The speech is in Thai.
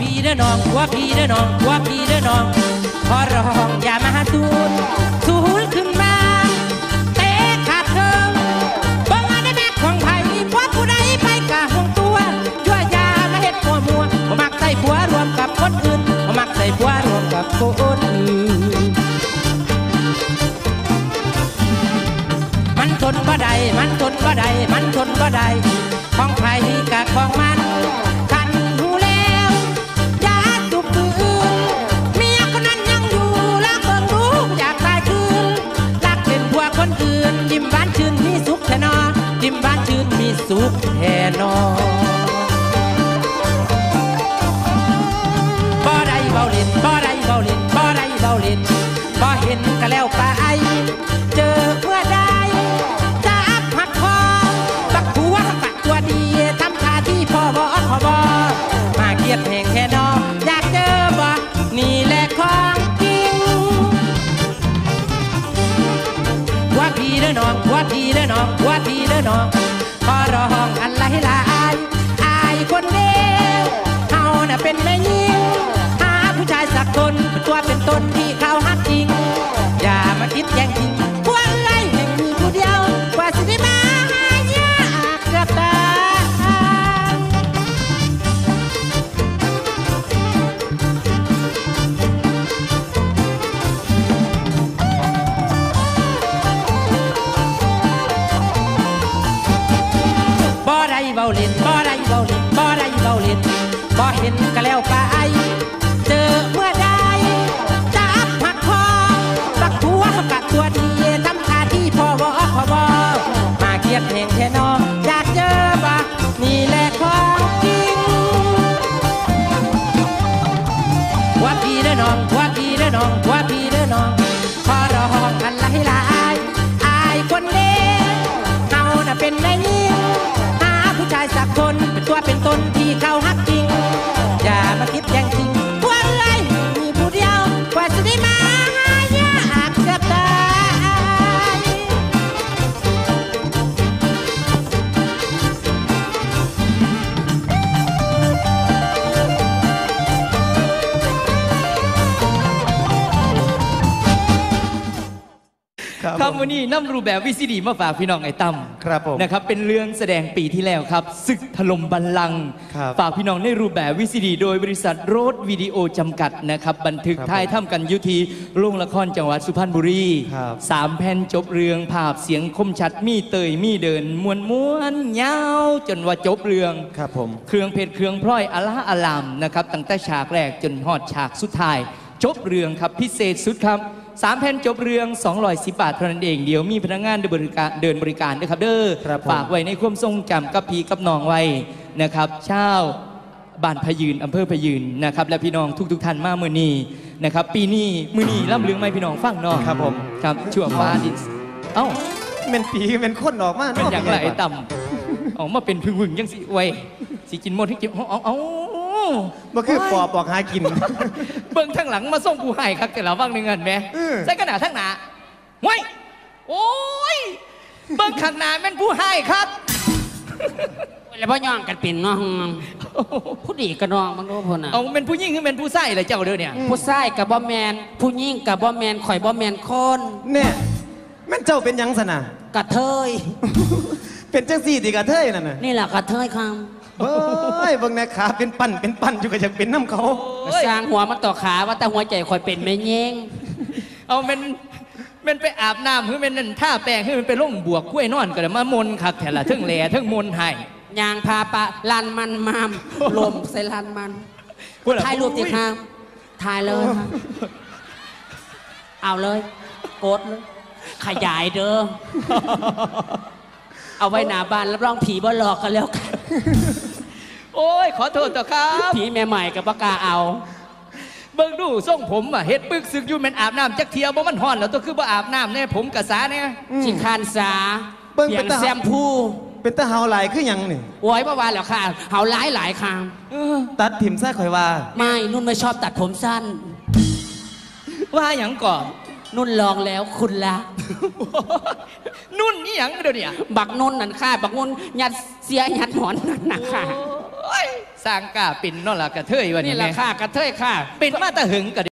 พี่เด้อน้องหัวพี่เด้อน้องหัวพี่เด้อน้อง ขอร้องอย่ามาตูนสูนขึ้นมาเตะขาดเทิงบ่มาได้แม่ของไผ่ผัวผู้ใดไปกะห่วงตัวยั่วยามาเฮ็ดมัวมัวบ่มักใส่ผัวรวมกับคนอื่นบ่มักใส่ผัวรวมกับคนอื่นมันทนบ่ได้มันทนบ่ได้มันทนบ่ได้ของใครกับของมัน เด้อน้องหัวพี่เด้อน้องหัวพี่เด้อน้องขอร้องอันไหลหลายอาย บ่เห็นก็แล้วไป เจอเมื่อใดจับหักคอบักผัวกักตัวดีทำท่าที่พ่อบ่พ่อบ่มาเกียดแห่งแค่นออยากเจอบ่นี่แหละของจริงว่าพี่เด้อน้องว่าพี่เด้อน้องว่าพี่เด้อน้องขอร้องกันหลายหลายอายคนเดียวเฮาน่ะเป็นแม่ยิงหาผู้ชายสักคนเป็นตัวเป็นตน ครับวันนี้นำรูปแบบวิซีดีมาฝากพี่น้องไอ้ตั้มครับผมนะครับเป็นเรื่องแสดงปีที่แล้วครับศึกถล่มบัลลังก์ครับฝากพี่น้องในรูปแบบวิซีดี โดยบริษัทโรดวิดีโอจำกัดนะครับบันทึกครับท้ายถ้ำกันอยุทีโรงละครจังหวัดสุพรรณบุรีครับสามแผ่นจบเรื่องภาพเสียงคมชัดมีเตยมีเดินมวนม้วนๆยาวจนว่าจบเรื่องครับผมเครื่องเพชรเครื่องพลอยอลาอลามนะครับตั้งแต่ฉากแรกจนฮอดฉากสุดท้าย จบเรื่องครับพิเศษสุดครับ สามแผ่นจบเรื่อง210บาทเท่านั้นเองเดี๋ยวมีพนักงานเดินบริการเดินบริการด้วยครับเด้อครับผม ฝากไว้ในความทรงจำกับพี่กับน้องไว้นะครับเช้าบ้านพะยืนอำเภอพะยืนนะครับและพี่น้องทุกๆท่านมาเมื่อนี้นะครับปีนี้มือนี้ล่ำเลืองไม่พี่น้องฟังเนาะครับผม ครับชั่วฟ้าดินเอ้า เป็นปีเป็นคนออกมาเป็นเนาะอย่างไรต่ำ ออกมาเป็นพึ่งๆยังสิไว้สิกินหมดที่กินเอาเอาเอา มันคือปอบบอกหากิน เบิ่งทั้งหลังมาส่งผู้ให้ครับแต่ละว่างหนึ่งเงินไหมเออ ใส่กระดาษทั้งหนาไว้ยโอ้ยเบิ่งข้างหน้าแม่นผู้ให้ครับแล้วพ่ย่องกันเป็นเน้องผู้ดีกับน้องมันรู้พุ่นน่ะเอาเป็นผู้หญิงหรือเป็นผู้ใส่เลยเจ้าเด้อเนี่ย ผู้ชายกับบ่แมนผู้หญิงกับบ่แมนข่อยบ่แมนคนเนี่ยแม่นเจ้าเป็นหยังสนะกระเทย เป็นจังสี่ติกะเทยนั่นน่ะนี่แหละกระเทยค เฮ้ยเบิ่งแนะขาเป็นปั้นเป็นปั้นอยู่ก็ยังเป็นน้ำเขาำสร้างหัวมันต่อขาว่าแต่หัวใจข่อยเป็นแม่เย้งเอาเป็นเป็นไปอาบน้ำคือเป็นนั่นท่าแปรงคือมันไปล่งบวกกล้วยนอนก็เลยมามนคักแถละเทั้งแหล่เทั้งมนให้ยางพาปะลานมันมามลมใส่ลานมันพูดเหรอถ่ายรูปติครับถ่ายเลยครับเอาเลย กดเลยขยายเด้อ เอาไว้หน้าบ้านรับรองผีบ่หลอกกันแล้วกัน โอ้ย ขอโทษต่อครับ ผีแม่ใหม่กับปากกล้าเอา เบิ่งดูทรงผมอะเฮ็ดปึกซึกอยู่แม่นอาบน้ำจักเทียวบ่มันฮ้อนแล้วตัวคือบ่อาบน้ำแน่ผมกะสาเนี่ยชิคานสาเบิ่งเพียเป็นงตา แซมพูเป็นตาเฮาหลายคือหยังนี่ โอ้ยเมื่อวานแล้วค่ะ เฮาหลายหลายครั้งเออตัดถิ่มซะข่อยว่า ไม่นุ่นไม่ชอบตัดผมสั้น ว่าหยังก่อน นุ่นลองแล้วคุณละนุ่นนี่หยังเดี๋ยวเนี้บักนุ่นนั่นค่ะ บักนุ่นยัดเสียยัดหมอนนั่นนะค่ะโอ้ยสร้างกล้าปิ่นเนอละกระเทยวันนี่นี้แหละแม่ค่ะกระเทยค่ะปิ่นมาแตะหึงกะ